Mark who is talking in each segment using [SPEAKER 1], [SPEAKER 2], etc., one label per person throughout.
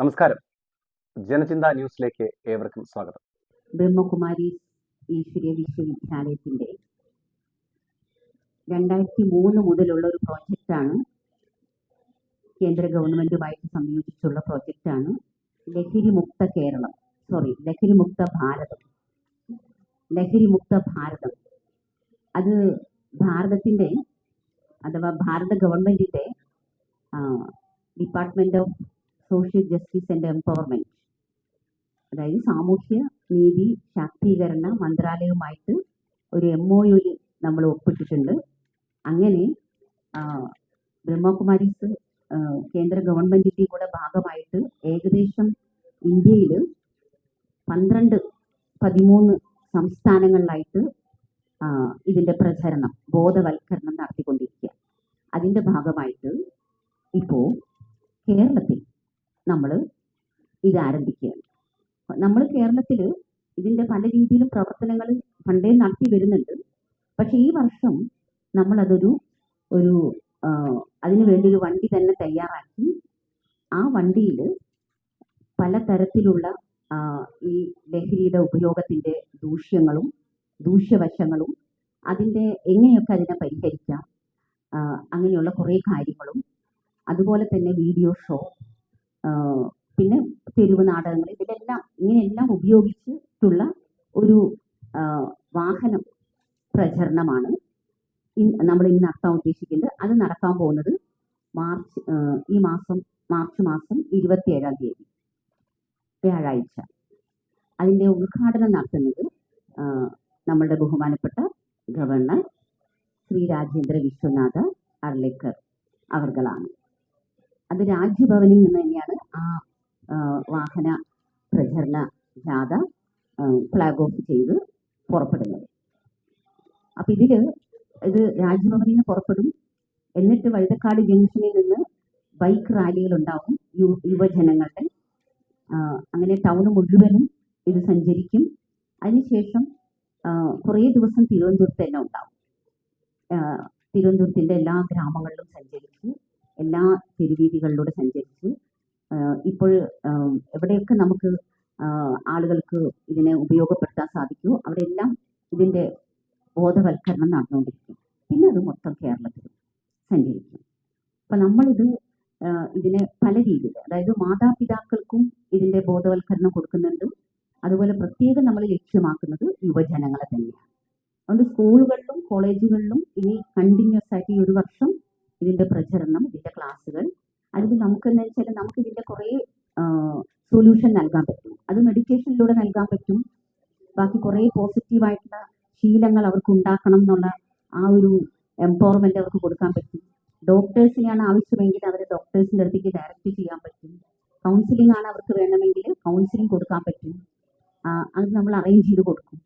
[SPEAKER 1] നമസ്കാരം. ജനചിന്ത ന്യൂസിലേക്ക് ഏവർക്കും സ്വാഗതം.
[SPEAKER 2] ബ്രഹ്മകുമാരി ഈശ്വര്യ വിശ്വവിദ്യാലയത്തിന്റെ രണ്ടായിരത്തി മൂന്ന് മുതലുള്ള ഒരു പ്രോജക്റ്റ് ആണ് കേന്ദ്ര ഗവൺമെന്റുമായിട്ട് സംയോജിച്ചുള്ള പ്രോജക്റ്റാണ്. ലഹരി മുക്ത കേരളം സോറി ലഹരി മുക്ത ഭാരതം. ലഹരി മുക്ത ഭാരതം. അത് ഭാരതത്തിന്റെ അഥവാ ഭാരത ഗവൺമെന്റിന്റെ department of social justice and empowerment അതായത് സാമൂഹ്യ നീതി ശാക്തീകരണ മന്ത്രാലയവുമായിട്ട് ഒരു എം ഒ യു നമ്മൾ ഒപ്പിട്ടിട്ടുണ്ട്. അങ്ങനെ ബ്രഹ്മകുമാരീസ് കേന്ദ്ര ഗവൺമെന്റിന്റെ കൂടെ ഭാഗമായിട്ട് ഏകദേശം ഇന്ത്യയിൽ പന്ത്രണ്ട് പതിമൂന്ന് സംസ്ഥാനങ്ങളിലായിട്ട് ഇതിന്റെ പ്രചരണം ബോധവൽക്കരണം നടത്തിക്കൊണ്ടിരിക്കുക. അതിന്റെ ഭാഗമായിട്ട് ഇപ്പോൾ കേരളത്തിൽ നമ്മൾ ഇത് ആരംഭിക്കുകയാണ് നമ്മൾ കേരളത്തിൽ ഇതിന്റെ പല രീതിയിലും പ്രവർത്തനങ്ങൾ പണ്ടേ നടത്തി വരുന്നുണ്ട്. പക്ഷെ ഈ വർഷം നമ്മൾ അതൊരു ഒരു അതിനു വേണ്ടി ഒരു വണ്ടി തന്നെ തയ്യാറാക്കി. ആ വണ്ടിയിൽ പലതരത്തിലുള്ള തരത്തിലുള്ള ഈ ലഹരിയുടെ ഉപയോഗത്തിന്റെ ദൂഷ്യങ്ങളും ദൂഷ്യവശങ്ങളും അതിന്റെ എങ്ങനെയൊക്കെ അതിനെ പരിഹരിക്കാം അങ്ങനെയുള്ള കുറേ കാര്യങ്ങളും അതുപോലെ തന്നെ വീഡിയോ ഷോ പിന്നെ തെരുവ് നാടകങ്ങൾ ഇതിലെല്ലാം ഇങ്ങനെയെല്ലാം ഉപയോഗിച്ചിട്ടുള്ള ഒരു വാഹനം പ്രചരണമാണ്. നമ്മൾ ഇന്ന് നടത്താൻ ഉദ്ദേശിക്കുന്നത് അത് നടക്കാൻ പോകുന്നത് മാർച്ച് ഈ മാസം മാർച്ച് മാസം ഇരുപത്തിയേഴാം തീയതി വ്യാഴാഴ്ച. അതിന്റെ ഉദ്ഘാടനം നടത്തുന്നത് നമ്മളുടെ ബഹുമാനപ്പെട്ട ഗവർണർ ശ്രീ രാജേന്ദ്ര വിശ്വനാഥ് അർലേക്കർ അവർകളാണ്. അത് രാജ്യഭവനിൽ നിന്ന് തന്നെയാണ് ആ വാഹന പ്രചരണ ജാഥ ഫ്ലാഗ് ഓഫ് ചെയ്ത് പുറപ്പെടുന്നത്. അപ്പൊ ഇതിൽ ഇത് രാജ്ഭവനിൽ നിന്ന് പുറപ്പെടും. എന്നിട്ട് വഴുതക്കാട് ജംഗ്ഷനിൽ നിന്ന് ബൈക്ക് റാലികൾ ഉണ്ടാവും. യു യുവജനങ്ങളുടെ അങ്ങനെ ടൗൺ മുഴുവനും ഇത് സഞ്ചരിക്കും. അതിനുശേഷം കുറേ ദിവസം തിരുവനന്തപുരത്ത് തന്നെ ഉണ്ടാവും. തിരുവനന്തപുരത്തിന്റെ എല്ലാ ഗ്രാമങ്ങളിലും സഞ്ചരിച്ച് എല്ലാ തെരുവീതികളിലൂടെ സഞ്ചരിച്ചു ഇപ്പോൾ എവിടെയൊക്കെ നമുക്ക് ആളുകൾക്ക് ഇതിനെ ഉപയോഗപ്പെടുത്താൻ സാധിക്കുമോ അവിടെയെല്ലാം ഇതിന്റെ ബോധവൽക്കരണം നടന്നുകൊണ്ടിരിക്കും. പിന്നെ അത് മൊത്തം കേരളത്തിൽ സഞ്ചരിക്കും. അപ്പൊ നമ്മളിത് ഇതിനെ പല രീതിയിൽ അതായത് മാതാപിതാക്കൾക്കും ഇതിന്റെ ബോധവൽക്കരണം കൊടുക്കുന്നുണ്ട്. അതുപോലെ പ്രത്യേകം നമ്മൾ ലക്ഷ്യമാക്കുന്നത് യുവജനങ്ങളെ തന്നെയാണ്. അതുകൊണ്ട് സ്കൂളുകളിലും കോളേജുകളിലും ഇനി കണ്ടിന്യൂസ് ആയിട്ട് ഈ ഒരു വർഷം ഇതിന്റെ പ്രചരണം ഇതിന്റെ ക്ലാസ്സുകൾ. അതിൽ നമുക്ക് എന്താ വെച്ചാൽ നമുക്ക് ഇതിന്റെ കുറേ സൊല്യൂഷൻ നൽകാൻ പറ്റും. അത് മെഡിറ്റേഷനിലൂടെ നൽകാൻ പറ്റും. ബാക്കി കുറേ പോസിറ്റീവായിട്ടുള്ള ശീലങ്ങൾ അവർക്ക് ഉണ്ടാക്കണം എന്നുള്ള ആ ഒരു എംപവർമെന്റ് അവർക്ക് കൊടുക്കാൻ പറ്റും. ഡോക്ടേഴ്സിനെയാണ് ആവശ്യമെങ്കിൽ അവരെ ഡോക്ടേഴ്സിന്റെ അടുത്തേക്ക് ഡയറക്റ്റ് ചെയ്യാൻ പറ്റും. കൗൺസിലിംഗ് ആണ് അവർക്ക് വേണമെങ്കിൽ കൗൺസിലിംഗ് കൊടുക്കാൻ പറ്റും. അത് നമ്മൾ അറേഞ്ച് ചെയ്ത് കൊടുക്കും.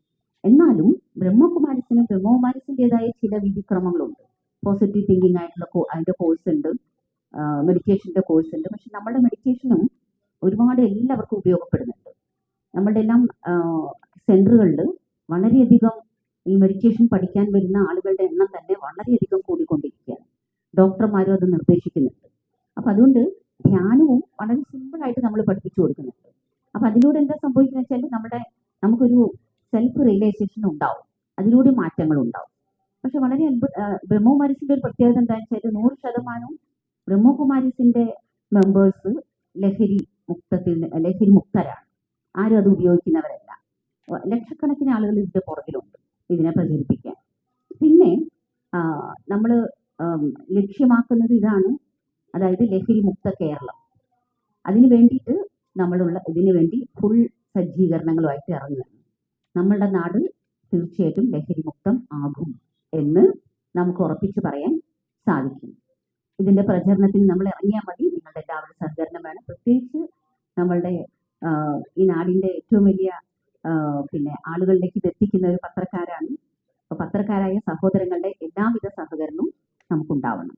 [SPEAKER 2] എന്നാലും ബ്രഹ്മകുമാരിസിന് ബ്രഹ്മകുമാരിസിന്റെതായ ചില വിധിക്രമങ്ങളുണ്ട്. പോസിറ്റീവ് തിങ്കിങ് ആയിട്ടുള്ള അതിന്റെ കോഴ്സ് ഉണ്ട്. മെഡിറ്റേഷന്റെ കോഴ്സ് ഉണ്ട്. പക്ഷെ നമ്മുടെ മെഡിറ്റേഷനും ഒരുപാട് എല്ലാവർക്കും ഉപയോഗപ്പെടുന്നുണ്ട്. നമ്മളുടെ എല്ലാം സെന്ററുകളിൽ വളരെയധികം ഈ മെഡിറ്റേഷൻ പഠിക്കാൻ വരുന്ന ആളുകളുടെ എണ്ണം തന്നെ വളരെയധികം കൂടിക്കൊണ്ടിരിക്കുകയാണ്. ഡോക്ടർമാരും അത് നിർദ്ദേശിക്കുന്നുണ്ട്. അപ്പൊ അതുകൊണ്ട് ധ്യാനവും വളരെ സിമ്പിൾ ആയിട്ട് നമ്മൾ പഠിപ്പിച്ചു കൊടുക്കുന്നുണ്ട്. അപ്പൊ അതിലൂടെ എന്താ സംഭവിക്കുന്നത് വെച്ചാൽ നമ്മുടെ നമുക്കൊരു സെൽഫ് റിയലൈസേഷൻ ഉണ്ടാവും. അതിലൂടെ മാറ്റങ്ങൾ ഉണ്ടാവും പക്ഷെ വളരെ അത്ഭുത ബ്രഹ്മകുമാരിസിന്റെ ഒരു പ്രത്യേകത എന്താണെന്ന് വെച്ചാൽ നൂറ് ശതമാനവും ബ്രഹ്മകുമാരിസിന്റെ മെമ്പേഴ്സ് ലഹരി മുക്തത്തിൽ ലഹരി മുക്തരാണ്. ആരും അത് ഉപയോഗിക്കുന്നവരല്ല. ലക്ഷക്കണക്കിന് ആളുകൾ ഇതിന്റെ പുറകിലുണ്ട് ഇതിനെ പ്രചരിപ്പിക്കാൻ. പിന്നെ നമ്മൾ ലക്ഷ്യമാക്കുന്നത് ഇതാണ്. അതായത് ലഹരി മുക്ത കേരളം. അതിന് വേണ്ടിയിട്ട് നമ്മളുള്ള ഇതിനു വേണ്ടി ഫുൾ സജ്ജീകരണങ്ങളുമായിട്ട് ഇറങ്ങുകയാണ്. നമ്മളുടെ നാട് തീർച്ചയായിട്ടും ലഹരി മുക്തം ആകും. എന്ന് നമുക്ക് ഉറപ്പിച്ചു പറയാൻ സാധിക്കും. ഇതിന്റെ പ്രചരണത്തിൽ നമ്മൾ ഇറങ്ങിയാൽ മതി. നിങ്ങളുടെ എല്ലാവരുടെ സഹകരണം വേണം. പ്രത്യേകിച്ച് നമ്മളുടെ ഈ നാടിന്റെ ഏറ്റവും വലിയ പിന്നെ ആളുകളിലേക്ക് ഇത് എത്തിക്കുന്ന ഒരു പത്രക്കാരാണ്. പത്രക്കാരായ സഹോദരങ്ങളുടെ എല്ലാവിധ സഹകരണവും നമുക്കുണ്ടാവണം.